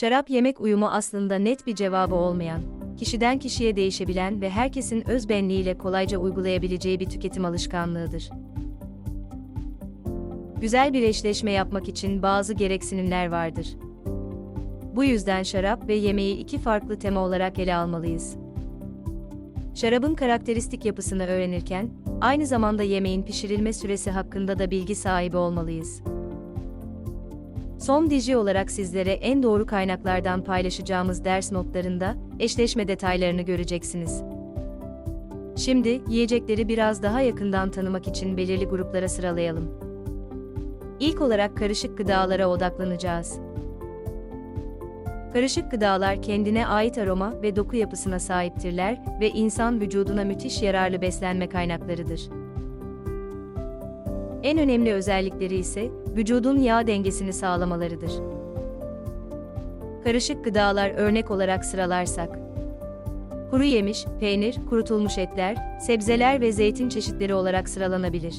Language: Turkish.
Şarap yemek uyumu aslında net bir cevabı olmayan, kişiden kişiye değişebilen ve herkesin öz benliğiyle kolayca uygulayabileceği bir tüketim alışkanlığıdır. Güzel bir eşleşme yapmak için bazı gereksinimler vardır. Bu yüzden şarap ve yemeği iki farklı tema olarak ele almalıyız. Şarabın karakteristik yapısını öğrenirken, aynı zamanda yemeğin pişirilme süresi hakkında da bilgi sahibi olmalıyız. Son DJ olarak sizlere en doğru kaynaklardan paylaşacağımız ders notlarında eşleşme detaylarını göreceksiniz. Şimdi yiyecekleri biraz daha yakından tanımak için belirli gruplara sıralayalım. İlk olarak karışık gıdalara odaklanacağız. Karışık gıdalar kendine ait aroma ve doku yapısına sahiptirler ve insan vücuduna müthiş yararlı beslenme kaynaklarıdır. En önemli özellikleri ise vücudun yağ dengesini sağlamalarıdır. Karışık gıdalar örnek olarak sıralarsak kuru yemiş, peynir, kurutulmuş etler, sebzeler ve zeytin çeşitleri olarak sıralanabilir.